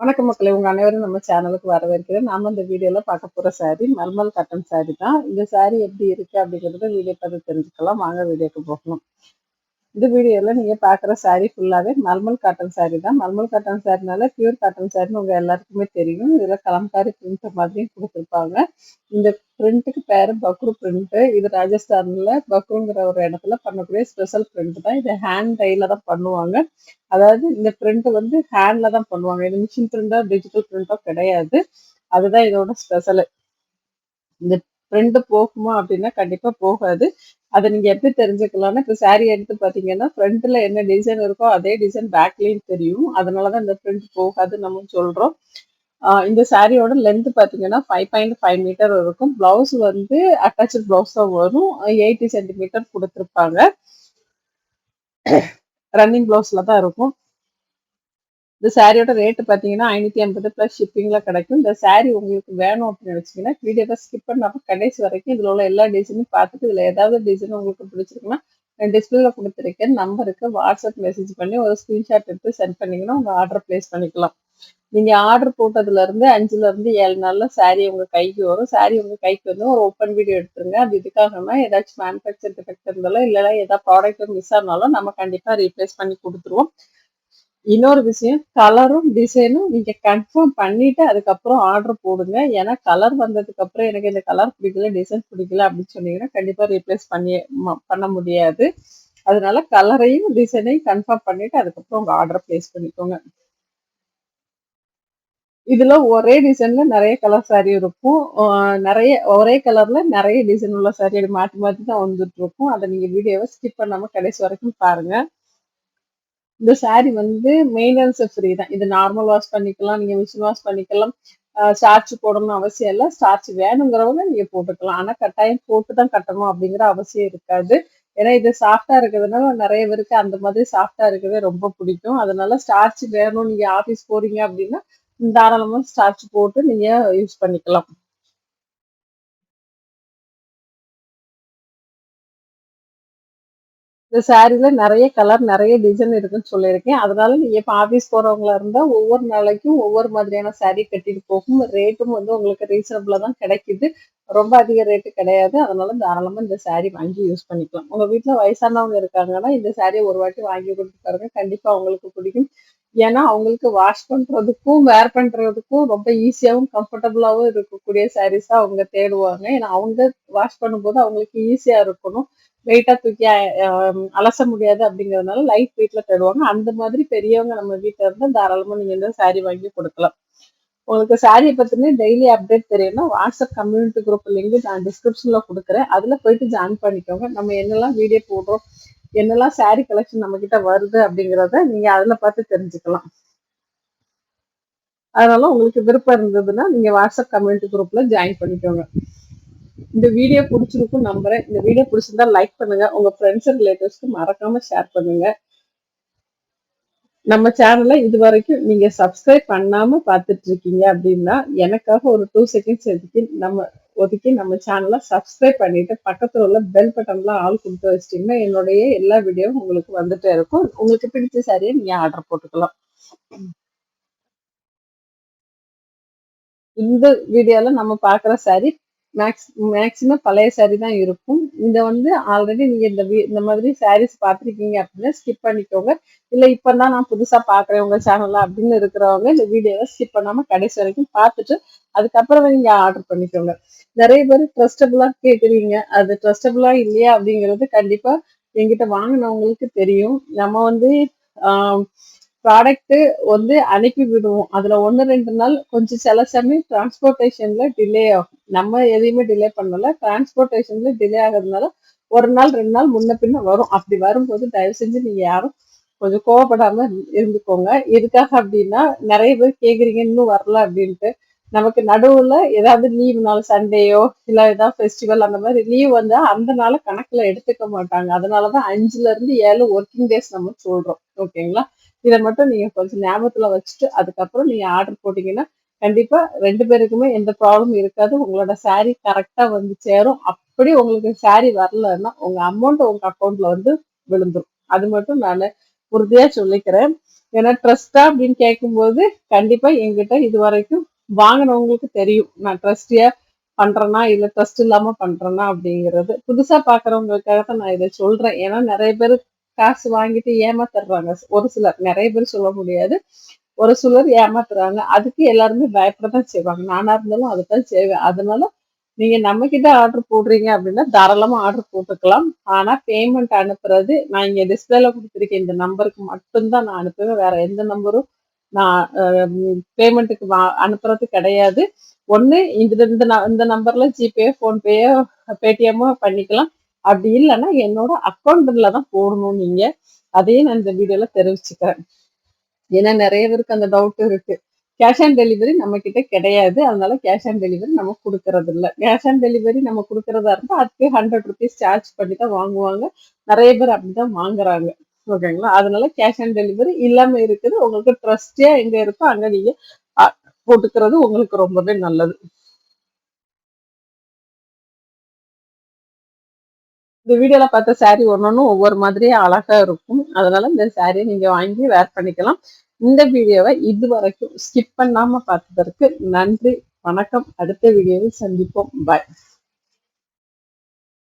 வணக்கம் மக்களை உங்க அனைவரும் நம்ம சேனலுக்கு வரவேற்கிறேன். நாம இந்த வீடியோல பார்க்க போற சாரி மல்மல் கட்டன் சாரி தான். இந்த சாரி எப்படி இருக்கு அப்படிங்கறத வீடியோ பார்த்து தெரிஞ்சுக்கலாம். வாங்க வீடியோக்கு போகலாம். இந்த வீடியோல நீங்க பாக்குற சாரீ ஃபுல்லாவே மல்மல் காட்டன் saree தான். மல்மல் காட்டன் சாரினால பியூர் காட்டன் சாரின்னு உங்க எல்லாருக்குமே தெரியும். இதுல கலம்காரி பிரிண்ட் மாதிரியும் கொடுத்துருப்பாங்க. இந்த பிரிண்ட்டுக்கு பேரு பக்ரு பிரிண்ட் இது ராஜஸ்தான்ல பக்ருங்கிற ஒரு இடத்துல பண்ணக்கூடிய ஸ்பெஷல் பிரிண்ட் தான். இது ஹேண்ட் டைல தான் பண்ணுவாங்க. அதாவது இந்த பிரிண்ட் வந்து ஹேண்ட்ல தான் பண்ணுவாங்க. இது மிஷின் பிரிண்டோ டிஜிட்டல் பிரிண்டோ கிடையாது. அதுதான் இதோட ஸ்பெஷல் இந்த ஃப்ரெண்டு போகுமா அப்படின்னா கண்டிப்பாக போகாது. அதை நீங்கள் எப்படி தெரிஞ்சுக்கலாம்னா இப்போ சாரீ எடுத்து பார்த்தீங்கன்னா ஃப்ரண்ட்டில் என்ன டிசைன் இருக்கோ அதே டிசைன் பேக்லேயும் தெரியும். அதனால தான் இந்த ஃப்ரெண்ட் போகாதுன்னு நம்ம சொல்கிறோம் இந்த சாரியோட லென்த் பார்த்தீங்கன்னா ஃபைவ் பாயிண்ட் ஃபைவ் மீட்டர் இருக்கும். ப்ளவுஸ் வந்து அட்டாச்சு ப்ளவுஸ் தான் வரும். எயிட்டி சென்டிமீட்டர் கொடுத்துருப்பாங்க. ரன்னிங் ப்ளவுஸில் தான் இருக்கும். இந்த சாரியோட ரேட்டு பார்த்தீங்கன்னா ஐநூற்றி ஐம்பது ப்ளஸ் ஷிப்பிங்கில் கிடைக்கும். இந்த சாரி உங்களுக்கு வேணும் அப்படின்னு நினச்சிங்கன்னா வீடியோவை ஸ்கிப் பண்ணாமல் கடைசி வரைக்கும் இதில் உள்ள எல்லா டிசைனும் பார்த்துட்டு இதில் ஏதாவது டிசைன் உங்களுக்கு பிடிச்சிருக்குன்னா நான் டிஸ்பிளேல கொடுத்துருக்கேன். நம்பருக்கு வாட்ஸ்அப் மெசேஜ் பண்ணி ஒரு ஸ்க்ரீன்ஷாட் எடுத்து சென்ட் பண்ணீங்கன்னா உங்கள் ஆர்டர் ப்ளேஸ் பண்ணிக்கலாம். நீங்கள் ஆர்டர் போட்டதுல இருந்து அஞ்சுல இருந்து ஏழு நாளில் சாரி உங்கள் கைக்கு வரும். சாரி உங்கள் கைக்கு வந்து ஒரு ஓப்பன் வீடியோ எடுத்துருங்க. அது இதுக்காகனா ஏதாச்சும் மேனுஃபேக்சர் டிஃபெக்ட் இருந்தாலும் இல்லைனா ஏதாவது ப்ராடக்ட் மிஸ் ஆனாலும் நம்ம கண்டிப்பாக ரீப்ளேஸ் பண்ணி கொடுத்துருவோம். இன்னொரு விஷயம் கலரும் டிசைனும் நீங்க கன்ஃபார்ம் பண்ணிட்டு அதுக்கப்புறம் ஆர்டர் போடுங்க. ஏன்னா கலர் வந்ததுக்கு அப்புறம் எனக்கு இந்த கலர் பிடிக்கல டிசைன் பிடிக்கல அப்படின்னு சொன்னீங்கன்னா கண்டிப்பா ரீப்ளேஸ் பண்ணி ம- பண்ண முடியாது. அதனால கலரையும் டிசைனையும் கன்ஃபார்ம் பண்ணிட்டு அதுக்கப்புறம் உங்க ஆர்டர் பிளேஸ் பண்ணிக்கோங்க. இதுல ஒரே டிசைன்ல நிறைய கலர் சாரி இருக்கும். நிறைய ஒரே கலர்ல நிறைய டிசைன் உள்ள சாரி அப்படி மாற்றி தான் வந்துட்டு இருக்கும். அதை நீங்க வீடியோவை ஸ்கிப் பண்ணாம கடைசி வரைக்கும் பாருங்க. இந்த saree வந்து மெயின்டெனன்ஸ் ஃப்ரீ தான். இது நார்மல் வாஷ் பண்ணிக்கலாம் நீங்க மிஷின் வாஷ் பண்ணிக்கலாம். ஸ்டார்ச் போடணும்னு அவசியம் இல்லை. ஸ்டார்ச் வேணுங்கிறவங்க நீங்க போட்டுக்கலாம். ஆனா கட்டாயம் போட்டு தான் கட்டணும் அப்படிங்கிற அவசியம் இருக்காது. ஏன்னா இது சாஃப்டா இருக்கிறதுனால நிறைய பேருக்கு அந்த மாதிரி சாஃப்டா இருக்கவே ரொம்ப பிடிக்கும். அதனால ஸ்டார்ச் வேணும் நீங்க ஆபீஸ் போறீங்க அப்படின்னா தாராளமா ஸ்டார்ச் போட்டு நீங்க யூஸ் பண்ணிக்கலாம். இந்த சாரீல நிறைய கலர் நிறைய டிசைன் இருக்குன்னு சொல்லியிருக்கேன். அதனால நீங்க இப்ப ஆபீஸ் போறவங்களா இருந்தா ஒவ்வொரு நாளைக்கும் ஒவ்வொரு மாதிரியான saree கட்டிட்டு போகும். ரேட்டும் வந்து உங்களுக்கு ரீசனபிளா தான் கிடைக்குது. ரொம்ப அதிக ரேட்டு கிடையாது. அதனால தாராளமா இந்த saree வாங்கி யூஸ் பண்ணிக்கலாம். உங்க வீட்டுல வயசானவங்க இருக்காங்கன்னா இந்த சாரியை ஒரு வாட்டி வாங்கி கொடுத்து பாருங்க. கண்டிப்பா அவங்களுக்கு பிடிக்கும். ஏன்னா அவங்களுக்கு வாஷ் பண்றதுக்கும் வேர் பண்றதுக்கும் ரொம்ப ஈஸியாவும் கம்ஃபர்டபுளாவும் இருக்கக்கூடிய சாரீஸ் தான் அவங்க தேடுவாங்க. ஏன்னா அவங்க வாஷ் பண்ணும்போது அவங்களுக்கு ஈஸியா இருக்கணும். வெயிட்டா தூக்கி அஹ், அலச முடியாது அப்படிங்கறதுனால லைட் வெயிட்ல தேடுவாங்க. அந்த மாதிரி பெரியவங்க நம்ம வீட்டில இருந்தா தாராளமா நீங்க இந்த saree வாங்கி கொடுக்கலாம். உங்களுக்கு சாரியை பற்றின டெய்லி அப்டேட் தெரியும்னா வாட்ஸ்அப் கம்யூனிட்டி குரூப் லிங்க் நான் டிஸ்கிரிப்ஷன்ல கொடுக்குறேன். அதுல போயிட்டு ஜாயின் பண்ணிக்கோங்க. நம்ம என்னெல்லாம் வீடியோ போடுறோம் என்னெல்லாம் saree கலெக்ஷன் நம்ம கிட்ட வருது அப்படிங்கிறத நீங்க அதுல பார்த்து தெரிஞ்சுக்கலாம். அதனால உங்களுக்கு விருப்பம் இருந்ததுன்னா நீங்க வாட்ஸ்அப் கம்யூனிட்டி குரூப்ல ஜாயின் பண்ணிக்கோங்க. இந்த வீடியோ பிடிச்சிருக்கும் நம்புறேன். இந்த வீடியோ பிடிச்சிருந்தா லைக் பண்ணுங்க. உங்க ஃப்ரெண்ட்ஸ் அண்ட் ரிலேட்டிவ்ஸ்க்கு மறக்காம ஷேர் பண்ணுங்க. நம்ம சேனலை இது வரைக்கும் நீங்க சப்ஸ்கிரைப் பண்ணாம பார்த்துட்டு இருக்கீங்க அப்படின்னா எனக்காக ஒரு டூ செகண்ட்ஸ் ஒதுக்கி நம்ம ஒதுக்கி நம்ம சேனலை சப்ஸ்கிரைப் பண்ணிட்டு பக்கத்துல உள்ள பெல் பட்டன்லாம் ஆள் கொடுத்து வச்சிட்டீங்கன்னா என்னுடைய எல்லா வீடியோவும் உங்களுக்கு வந்துட்டே இருக்கும். உங்களுக்கு பிடிச்ச சாரியை நீங்க ஆர்டர் போட்டுக்கலாம். இந்த வீடியோல நம்ம பார்க்குற சாரி மேக்ஸ் மேக்ஸிமம் பழைய saree தான் இருக்கும். இதை வந்து ஆல்ரெடி நீங்க இந்த வீ இந்த மாதிரி சாரீஸ் பார்த்துருக்கீங்க அப்படின்னா ஸ்கிப் பண்ணிக்கோங்க. இல்ல இப்பதான் நான் புதுசா பாக்குறேன் உங்க சேனலில் அப்படின்னு இருக்கிறவங்க இந்த வீடியோவை ஸ்கிப் பண்ணாம கடைசி வரைக்கும் பார்த்துட்டு அதுக்கப்புறம் நீங்க ஆர்டர் பண்ணிக்கோங்க. நிறைய பேர் ட்ரஸ்டபுளாக கேக்குறீங்க. அது ட்ரஸ்டபுளாக இல்லையா அப்படிங்கிறது கண்டிப்பா என்கிட்ட வாங்கினவங்களுக்கு தெரியும். நம்ம வந்து ப்ராடக்ட் வந்து அனுப்பி விடுவோம். அதுல ஒன்று ரெண்டு நாள் கொஞ்சம் சில சமயம் டிரான்ஸ்போர்ட்டேஷன்ல டிலே ஆகும். நம்ம எதையுமே டிலே பண்ணல. டிரான்ஸ்போர்ட்டேஷன்ல டிலே ஆகிறதுனால ஒரு நாள் ரெண்டு நாள் முன்ன பின்ன வரும். அப்படி வரும்போது தயவு செஞ்சு நீங்க யாரும் கொஞ்சம் கோவப்படாம இருந்துக்கோங்க. எதுக்காக அப்படின்னா நிறைய பேர் கேக்குறீங்க இன்னும் வரல அப்படின்ட்டு. நமக்கு நடுவுல ஏதாவது லீவ் நாள் சண்டேயோ இல்ல ஏதாவது ஃபெஸ்டிவல் அந்த மாதிரி லீவ் வந்தா அந்த நாளை கணக்குல எடுத்துக்க மாட்டாங்க. அதனாலதான் அஞ்சுல இருந்து ஏழு ஒர்க்கிங் டேஸ் நம்ம சொல்றோம். ஓகேங்களா இதை மட்டும் நீங்க கொஞ்சம் ஞாபகத்துல வச்சுட்டு அதுக்கப்புறம் நீங்க ஆர்டர் போட்டீங்கன்னா கண்டிப்பா ரெண்டு பேருக்குமே எந்த ப்ராப்ளம் இருக்காது. உங்களோட saree கரெக்டா வந்து சேரும். அப்படி உங்களுக்கு saree வரலன்னா உங்க அமௌண்ட் உங்க அக்கௌண்ட்ல வந்து விழுந்துரும். அது மட்டும் நான் உறுதியா சொல்லிக்கிறேன். ஏன்னா ட்ரஸ்டா அப்படின்னு கேட்கும்போது கண்டிப்பா என்கிட்ட இது வரைக்கும் வாங்கினவங்களுக்கு தெரியும். நான் ட்ரஸ்டியா பண்றேனா இல்ல ட்ரஸ்ட் இல்லாம பண்றேனா அப்படிங்கிறது. புதுசா பாக்குறவங்களுக்காக தான் நான் இதை சொல்றேன். ஏன்னா நிறைய பேர் காசு வாங்கிட்டு ஏமாத்துறாங்க ஒரு சிலர் நிறைய பேர் சொல்ல முடியாது. ஒரு சிலர் ஏமாத்துறாங்க. அதுக்கு எல்லாருமே பயப்படத்தான் செய்வாங்க. நானா இருந்தாலும் அதுதான் செய்வேன். அதனால நீங்க நம்ம கிட்ட ஆர்டர் போடுறீங்க அப்படின்னா தாராளமா ஆர்டர் போட்டுக்கலாம். ஆனா பேமெண்ட் அனுப்புறது நான் இங்க டிஸ்பிளேல கொடுத்துருக்கேன் இந்த நம்பருக்கு மட்டும்தான் நான் அனுப்புவேன். வேற எந்த நம்பரும் நான் பேமெண்ட்டுக்கு அனுப்புறது கிடையாது. ஒண்ணு இந்த இந்த ந- இந்த நம்பர்ல ஜிபே ஃபோன்பேயோ பேடிஎம்மோ பண்ணிக்கலாம். அப்படி இல்லைன்னா என்னோட அக்கௌண்ட்ல தான் போடணும் நீங்க. அதையும் நான் இந்த வீடியோல தெரிவிச்சுக்கிறேன். ஏன்னா நிறைய பேருக்கு அந்த டவுட் இருக்கு. கேஷ் ஆன் டெலிவரி நம்ம கிட்ட கிடையாது. அதனால கேஷ் ஆன் டெலிவரி நம்ம கொடுக்கறது இல்ல. கேஷ் ஆன் டெலிவரி நம்ம கொடுக்கறதா இருந்தா அதுக்கு ஹண்ட்ரட் ருபீஸ் சார்ஜ் பண்ணி தான் வாங்குவாங்க. நிறைய பேர் அப்படிதான் வாங்குறாங்க. ஓகேங்களா அதனால கேஷ் ஆன் டெலிவரி இல்லாம இருக்குது. உங்களுக்கு ட்ரஸ்டியா எங்க இருக்கோ அங்க நீங்க போட்டுக்கிறது உங்களுக்கு ரொம்பவே நல்லது. இந்த வீடியோல பார்த்த saree ஒன்னொன்னும் ஒவ்வொரு மாதிரியே அழகா இருக்கும். அதனால இந்த சாரியை நீங்க வாங்கி வேர் பண்ணிக்கலாம். இந்த வீடியோவை இது வரைக்கும் ஸ்கிப் பண்ணாம பார்த்ததற்கு நன்றி. வணக்கம். அடுத்த வீடியோவில் சந்திப்போம். பாய்